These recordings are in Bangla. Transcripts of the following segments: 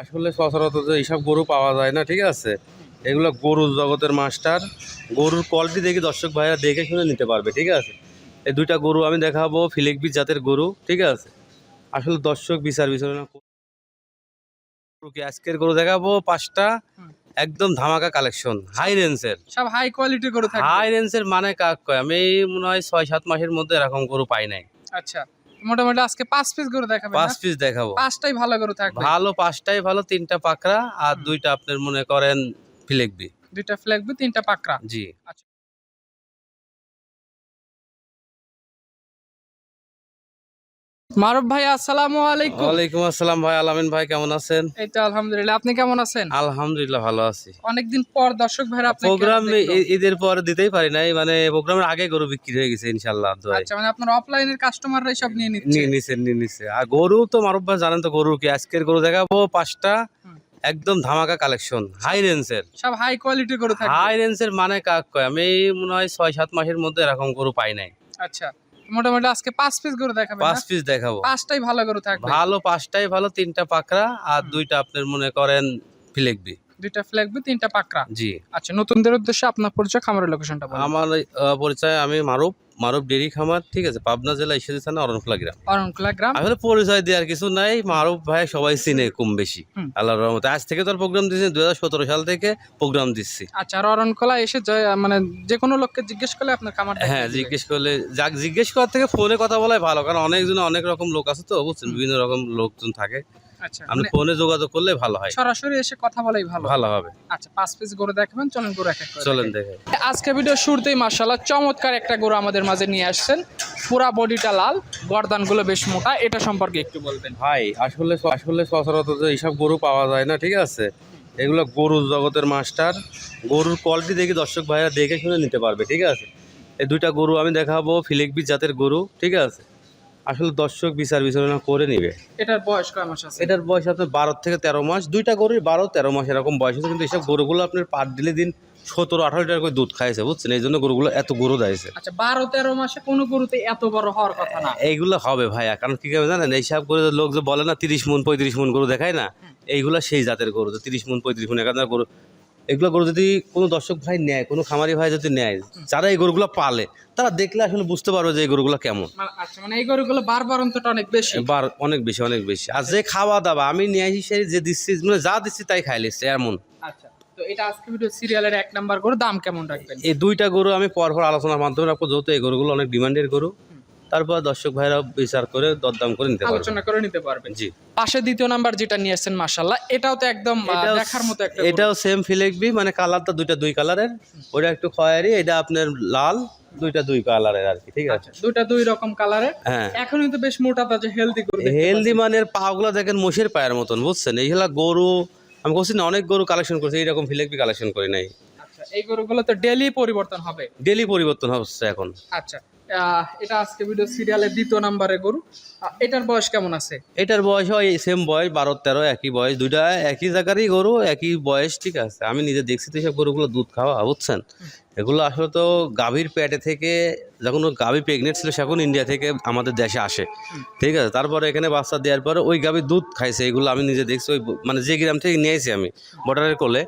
আসলে সচরাচর যে এইসব গরু পাওয়া যায় না ঠিক আছে? এগুলো গরুর জগতের মাস্টার। গরুর কোয়ালিটি দেখে দর্শক ভাইরা দেখে শুনে নিতে পারবে ঠিক আছে? এই দুইটা গরু আমি দেখাবো ফিলেকবি জাতের গরু ঠিক আছে? আসলে দর্শক বিচার গরুকে আজকের গরু দেখাবো পাঁচটা একদম ধামাকা কালেকশন হাই রেঞ্জের সব হাই কোয়ালিটি থাকবে। হাই রেঞ্জের মানে কাক কয়? আমি মনে হয় ছয় সাত মাসের মধ্যে এরকম গরু পাই নাই। আচ্ছা। মোটামুটি আজকে পাঁচ পিস গরু দেখাবো পাঁচ পিস দেখাবো। পাঁচটাই ভালো করে থাকবে। ভালো পাঁচটাই ভালো তিনটা পাকড়া আর। দুইটা আপনার মনে করেন ফিলেকবি। দুইটা ফ্ল্যাগবি তিনটা পাকড়া? জি। মারুফ ভাই আসসালামু আলাইকুম। ওয়ালাইকুম আসসালাম ভাই আলামিন ভাই কেমন আছেন? এই তো আলহামদুলিল্লাহ আপনি কেমন আছেন? আলহামদুলিল্লাহ ভালো আছি। অনেকদিন পর দর্শক ভাইরা আপনি প্রোগ্রাম ঈদের পর দিতেই পারি নাই মানে প্রোগ্রামের আগে গরু বিক্রি হয়ে গেছে ইনশাল্লাহ দোয়াই আচ্ছা মানে আপনার অফলাইনের কাস্টমাররাই সব নিয়ে নিচ্ছে। নিয়ে নিছে নিয়ে নিছে। আর গরু তো মারুফ ভাই জানেন তো গরু কি আজকের গরু দেখাবো পাঁচটা একদম ধামাকা কালেকশন হাই রেঞ্জের সব হাই কোয়ালিটি করে থাকবে। হাই রেঞ্জের মানে কাক কয়? আমি মনে হয় ছয় সাত মাসের মধ্যে এরকম গরু পাই নাই। আচ্ছা। মোটামুটি আজকে পাঁচ পিস গরু দেখাবো পাঁচ পিস দেখাবো। পাঁচটাই ভালো করে থাকবে। ভালো পাঁচটাই ভালো তিনটা পাকড়া আর দুইটা আপনার মনে করেন ফিলেকবি দুইটা ফ্ল্যাগবি তিনটা পাকড়া। জি। আচ্ছা নতুনদের উদ্দেশ্যে আপনার পরিচয় খামারের লোকেশনটা বলুন। আমার আহ, পরিচয় আমি মারুফ। মারুফ ডেরি খামার ঠিক আছে পাবনা জেলা ঈশ্বরী থানা অরণখোলা গ্রাম। অরণকুলা গ্রাম। আসলে পরিচয় দেওয়ার কিছু নাই মারুফ ভাই সবাই চিনে কম বেশি হুম। আল্লাহর রহমতে। আজ থেকে তোর প্রোগ্রাম দিচ্ছি দুই সাল থেকে প্রোগ্রাম দিচ্ছি। আচ্ছা আর অরণকলা এসে মানে যে কোনো লোককে জিজ্ঞেস করলে আপনার খামার হ্যাঁ জিজ্ঞেস করলে যাক জিজ্ঞেস করার থেকে ফোনে কথা বলাই ভালো কারণ অনেকজন অনেক রকম লোক আছে তো বুঝছেন? বিভিন্ন রকম লোকজন থাকে। আপনি মানে ফোনে যোগাযোগ করলে ভালো হয়। সরাসরি এসে কথা বলাই ভালো। ভালো হবে। আচ্ছা পাঁচ পিস গরু দেখাবেন চলেন গরু এক এক করে চলেন দেখাই। দেখে আজকে ভিডিও শুরুতেই মার্শাল্লাহ চমৎকার একটা গরু আমাদের মাঝে নিয়ে আসছেন। পুরা বডিটা লাল গর্দানগুলো বেশ মোটা এটা সম্পর্কে একটু বলবেন। ভাই আসলে আসলে সচরাচর যে এইসব গরু পাওয়া যায় না ঠিক আছে? এগুলো গরুর জগতের মাস্টার। গরুর কোয়ালিটি দেখে দর্শক ভাইরা দেখে শুনে নিতে পারবে ঠিক আছে? এই দুইটা গরু আমি দেখাবো ফিলেকবি জাতের গরু ঠিক আছে? আসলে দর্শক বিচার বিবেচনা করে নিবে। এটার বয়স কয় মাস আছে? এটার বয়স আপনার বারো থেকে তেরো মাস। দুইটা গরুর বারো তেরো মাস এরকম বয়স আছে। কিন্তু এইসব গরুগুলো আপনার পার দিলে দিন সতেরো আঠারো লিটার করে দুধ খাইছে বুঝছেন? এই জন্য গরুগুলো এত গরু দেয়ছে আচ্ছা বারো তেরো মাসে কোনো গরুতে এত বড় হওয়ার কথা না। এইগুলো হবে ভাইয়া। কারণ কি হবে জানেন? এইসব করে লোক যে বলে না তিরিশ মন পঁয়ত্রিশ মন গরু দেখায় না? এইগুলো সেই জাতের গরু তিরিশ মন পঁয়ত্রিশ মন একাধার গরু এগুলো গরু যদি কোনো দর্শক ভাই নেয় কোনো খামারি ভাই যদি নেয় যারা এই গরুগুলো পালে তারা দেখলে আসলে বুঝতে পারবে যে এই গরুগুলো কেমন। মানে- আচ্ছা মানে এই গরুগুলো বারবার অন্তটা অনেক বেশি। বার অনেক বেশি অনেক বেশি। আর যে খাওয়া দাওয়া আমি নিয়ে আসি যে দিচ্ছি মানে যা দিচ্ছি তাই খাই লিখছে এমন। আচ্ছা তো এটা আজকে ভিডিও সিরিয়ালের এক নাম্বার গরু দাম কেমন রাখবেন? এই দুইটা গরু আমি পরপর আলোচনার মাধ্যমে রাখব যেহেতু এই গরুগুলো অনেক ডিমান্ডের গরু। তারপর দর্শক ভাইরা বিচার করে দরদাম করে নিতে পারবে। আলোচনা করে নিতে পারবেন জি। পাশে দ্বিতীয় নাম্বার যেটা নিয়ে আসছেন মাশাল্লাহ এটাও তো একদম দেখার মতো একটা এটাও সেম ফিলেকবি মানে কালারটা দুইটা দুই কালারের ওটা একটু খয়েরি এটা আপনার লাল দুইটা দুই কালারের আর কি ঠিক আছে? দুইটা দুই রকম কালারের হ্যাঁ। এখন কিন্তু বেশ মোটা তাজা হেলদি দেখতে হেলদি মানের পাগুলো দেখেন মোষের পায়ের মতন বুঝছেন? এইগুলা গরু আমি করছি না অনেক গরু কালেকশন করছি এইরকম ফিলেকবি কালেকশন করি নাই। আচ্ছা এই গরুগুলো তো ডেলি পরিবর্তন হবে? ডেলি পরিবর্তন হচ্ছে এখন। আচ্ছা এটা আজকে ভিডিও সিরিয়ালের দ্বিতীয় নাম্বারের গরু। এটার বয়স কেমন আছে? এটার বয়স হয় সেম বয়স, বারো, তেরো, একই বয়স। দুইটা একই জায়গারই গরু, একই বয়স, ঠিক আছে। আমি নিজে দেখছি তো সব গরুগুলো দুধ খাওয়া, বুঝছেন? এগুলো আসলে তো গাভীর পেটে থেকে, যখন গাভী প্রেগনেন্ট ছিল সেখন ইন্ডিয়া থেকে আমাদের দেশে আসে। ঠিক আছে? তারপরে এখানে বাচ্চা দেওয়ার পরে ওই গাভীর দুধ খাইছে, এগুলো আমি নিজে দেখছি, ওই মানে যে গ্রাম থেকে নিয়েছি আমি, বর্ডারের কোলে।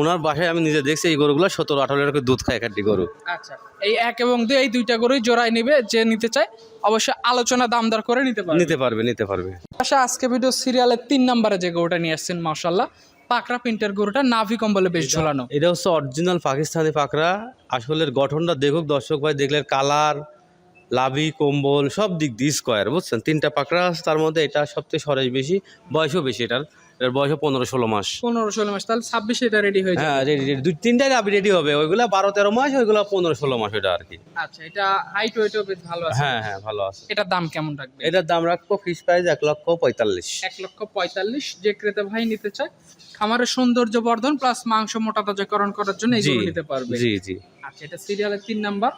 ওনার বাসায় আমি নিজে দেখছি এই গরুগুলো সতেরো আঠারো লিটার দুধ খায় একটি গরু। আচ্ছা এই এক এবং দুই এই দুইটা গরুই জোড়ায় নিবে যে নিতে চায় অবশ্যই আলোচনা দামদার করে নিতে পারবে। নিতে পারবে নিতে পারবে। আচ্ছা আজকে ভিডিও সিরিয়ালের তিন নাম্বারে যে গরুটা নিয়ে আসছেন মাশাল্লাহ পাকড়া প্রিন্টের গরুটা নাভি কম্বলে বেশ ঝোলানো। এটা হচ্ছে অরিজিনাল পাকিস্তানি পাকড়া। আসলে গঠনটা দেখুক দর্শক ভাই দেখলে কালার লাভি কম্বল সব দিক দিয়ে স্কোয়ার বুঝছেন? তিনটা পাকড়া আছে তার মধ্যে এটা সবচেয়ে সরেজ বেশি বয়সও বেশি এটার। এটার বয়সও পনেরো ষোলো মাস। পনেরো ষোলো মাস তাহলে ছাব্বিশে এটা রেডি হয়ে হ্যাঁ রেডি রেডি দুই তিনটাই আবি রেডি হবে। ওইগুলা বারো তেরো মাস ওইগুলা পনেরো ষোলো মাস ওইটা আর কি। আচ্ছা এটা হাইট ওয়েটও বেশ ভালো আছে। হ্যাঁ হ্যাঁ ভালো আছে। এটার দাম কেমন রাখবে? এটার দাম রাখব ফিস প্রাইস এক লক্ষ পঁয়তাল্লিশ। এক লক্ষ পঁয়তাল্লিশ। যে ক্রেতা ভাই নিতে চায় খামারের সৌন্দর্য বর্ধন প্লাস মাংস মোটা তাজাকরণ করার জন্য এগুলো নিতে পারবে। জি জি। আচ্ছা এটা সিরিয়ালের তিন নাম্বার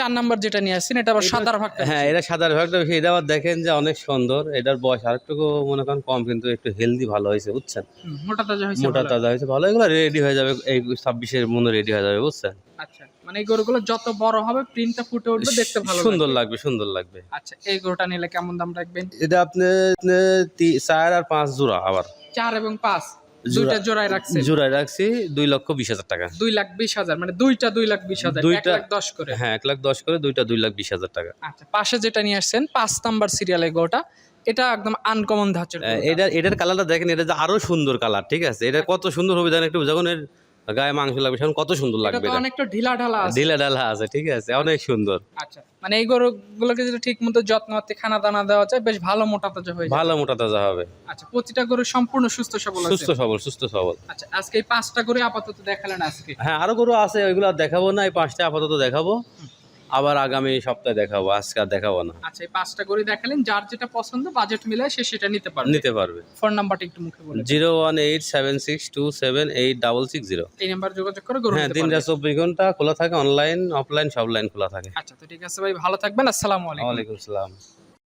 চার নাম্বার যেটা নিয়ে আসছেন এটা আবার সাদার ভাগটা হ্যাঁ এটা সাদার ভাগটা এটা আবার দেখেন যে অনেক সুন্দর। এটার বয়স আরেকটুকু মনে করেন কম কিন্তু একটু হেলদি ভালো হয়েছে বুঝছেন? মোটা তাজা হয়েছে মোটা। তাজা হয়েছে ভালো। এগুলো রেডি হয়ে যাবে এই ছাব্বিশের মধ্যে রেডি হয়ে যাবে বুঝছেন? আচ্ছা মানে এই গরুগুলো যত বড় হবে প্রিন্টটা ফুটে উঠবে দেখতে ভালো সুন্দর লাগবে। সুন্দর লাগবে। আচ্ছা এই গরুটা নিলে কেমন দাম রাখবেন? এটা আপনি আপনি চার আর পাঁচ জোড়া আবার। চার এবং পাঁচ? দুইটা জোড়ায় রাখছে জোড়ায় রাখছি দুই লক্ষ বিশ হাজার টাকা। দুই লাখ বিশ হাজার মানে দুইটা দুই লাখ বিশ হাজার দুইটা- লাখ দশ করে? হ্যাঁ এক লাখ দশ করে দুইটা দুই লাখ বিশ হাজার টাকা। আচ্ছা পাশে যেটা নিয়ে আসছেন পাঁচ নাম্বার সিরিয়ালে গোটা এটা একদম আনকমন ধাঁচের। এটা এটার কালারটা দেখেন এটা যে আরও সুন্দর কালার ঠিক আছে? এটা কত সুন্দর হবে জানেন একটু যখন এর গায়ে মাংস লাগবে কত সুন্দর লাগবে অনেকটা ঢিলা ঢালা আছে। ঢিলা ঢালা আছে ঠিক আছে? অনেক সুন্দর। আচ্ছা মানে এই গরুগুলোকে যদি ঠিক মতো যত্ন হতে খানা দানা দেওয়া যায় বেশ ভালো মোটা তাজা হয়ে ভালো মোটা তাজা হবে। আচ্ছা প্রতিটা গরু সম্পূর্ণ সুস্থ সবল আছে? সুস্থ সবল সুস্থ সবল। আচ্ছা আজকে এই পাঁচটা গরু আপাতত দেখালেন আজকে? হ্যাঁ আরও গরু আছে ওইগুলো দেখাবো না এই পাঁচটা আপাতত দেখাবো। আবার আগামী সপ্তাহে দেখাবো আজকে আর দেখাবো না। আচ্ছা এই পাঁচটা করে দেখালেন যার যেটা পছন্দ বাজেট মিলায় সে সেটা নিতে পারবে। নিতে পারবে। ফোন নাম্বারটা একটু মুখে বলুন zero one eight seven six two seven eight double six zero. এই নাম্বার যোগাযোগ করে গরু হ্যাঁ পারবে। চব্বিশ ঘণ্টা খোলা থাকে অনলাইন অফলাইন সব লাইন খোলা থাকে। আচ্ছা তো ঠিক আছে ভাই ভালো থাকবেন আসসালামু আলাইকুম। ওয়ালাইকুম আসসালাম।